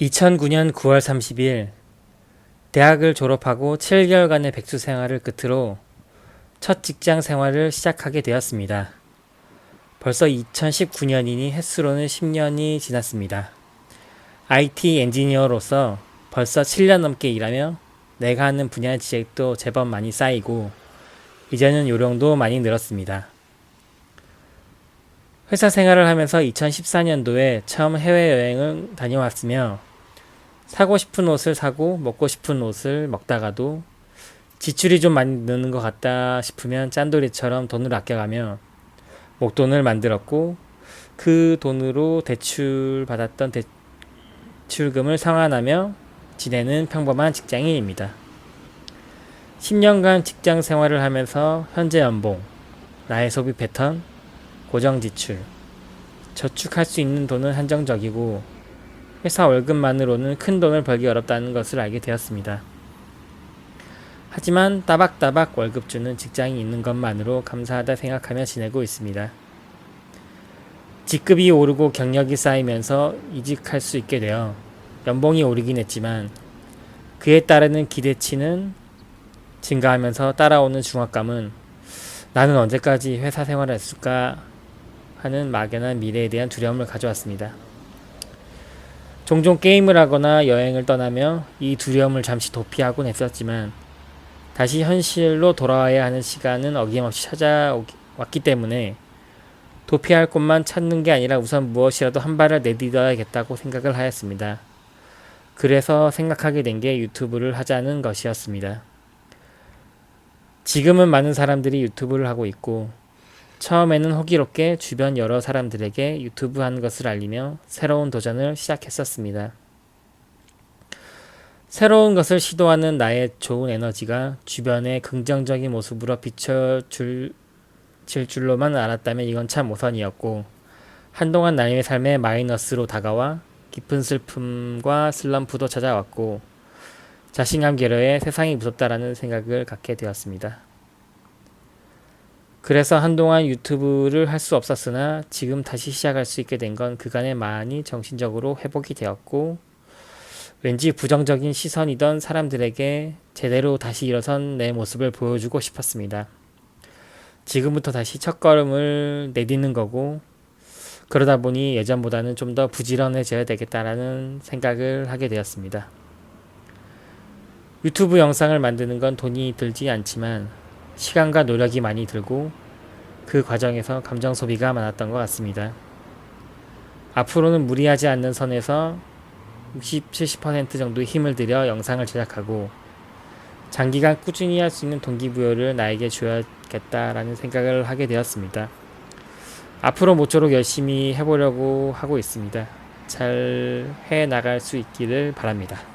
2009년 9월 30일 대학을 졸업하고 7개월간의 백수 생활을 끝으로 첫 직장 생활을 시작하게 되었습니다. 벌써 2019년이니 횟수로는 10년이 지났습니다. IT 엔지니어로서 벌써 7년 넘게 일하며 내가 하는 분야 지식도 제법 많이 쌓이고 이제는 요령도 많이 늘었습니다. 회사 생활을 하면서 2014년도에 처음 해외여행을 다녀왔으며 사고 싶은 옷을 사고 먹고 싶은 옷을 먹다가도 지출이 좀 많이 느는 것 같다 싶으면 짠돌이처럼 돈을 아껴가며 목돈을 만들었고 그 돈으로 대출 받았던 대출금을 상환하며 지내는 평범한 직장인입니다. 10년간 직장 생활을 하면서 현재 연봉, 나의 소비 패턴, 고정 지출, 저축할 수 있는 돈은 한정적이고 회사 월급만으로는 큰 돈을 벌기 어렵다는 것을 알게 되었습니다. 하지만 따박따박 월급 주는 직장이 있는 것만으로 감사하다 생각하며 지내고 있습니다. 직급이 오르고 경력이 쌓이면서 이직할 수 있게 되어 연봉이 오르긴 했지만 그에 따르는 기대치는 증가하면서 따라오는 중압감은 나는 언제까지 회사 생활을 했을까 하는 막연한 미래에 대한 두려움을 가져왔습니다. 종종 게임을 하거나 여행을 떠나며 이 두려움을 잠시 도피하곤 했었지만 다시 현실로 돌아와야 하는 시간은 어김없이 찾아왔기 때문에 도피할 곳만 찾는 게 아니라 우선 무엇이라도 한 발을 내딛어야겠다고 생각을 하였습니다. 그래서 생각하게 된 게 유튜브를 하자는 것이었습니다. 지금은 많은 사람들이 유튜브를 하고 있고 처음에는 호기롭게 주변 여러 사람들에게 유튜브 하는 것을 알리며 새로운 도전을 시작했었습니다. 새로운 것을 시도하는 나의 좋은 에너지가 주변의 긍정적인 모습으로 비춰줄 질 줄로만 알았다면 이건 참 오선이었고 한동안 나의 삶에 마이너스로 다가와 깊은 슬픔과 슬럼프도 찾아왔고 자신감 괴로에 세상이 무섭다라는 생각을 갖게 되었습니다. 그래서 한동안 유튜브를 할 수 없었으나 지금 다시 시작할 수 있게 된 건 그간에 많이 정신적으로 회복이 되었고 왠지 부정적인 시선이던 사람들에게 제대로 다시 일어선 내 모습을 보여주고 싶었습니다. 지금부터 다시 첫 걸음을 내딛는 거고 그러다 보니 예전보다는 좀 더 부지런해져야 되겠다라는 생각을 하게 되었습니다. 유튜브 영상을 만드는 건 돈이 들지 않지만 시간과 노력이 많이 들고 그 과정에서 감정 소비가 많았던 것 같습니다. 앞으로는 무리하지 않는 선에서 60, 70% 정도의 힘을 들여 영상을 제작하고 장기간 꾸준히 할 수 있는 동기부여를 나에게 줘야겠다라는 생각을 하게 되었습니다. 앞으로 모쪼록 열심히 해보려고 하고 있습니다. 잘 해 나갈 수 있기를 바랍니다.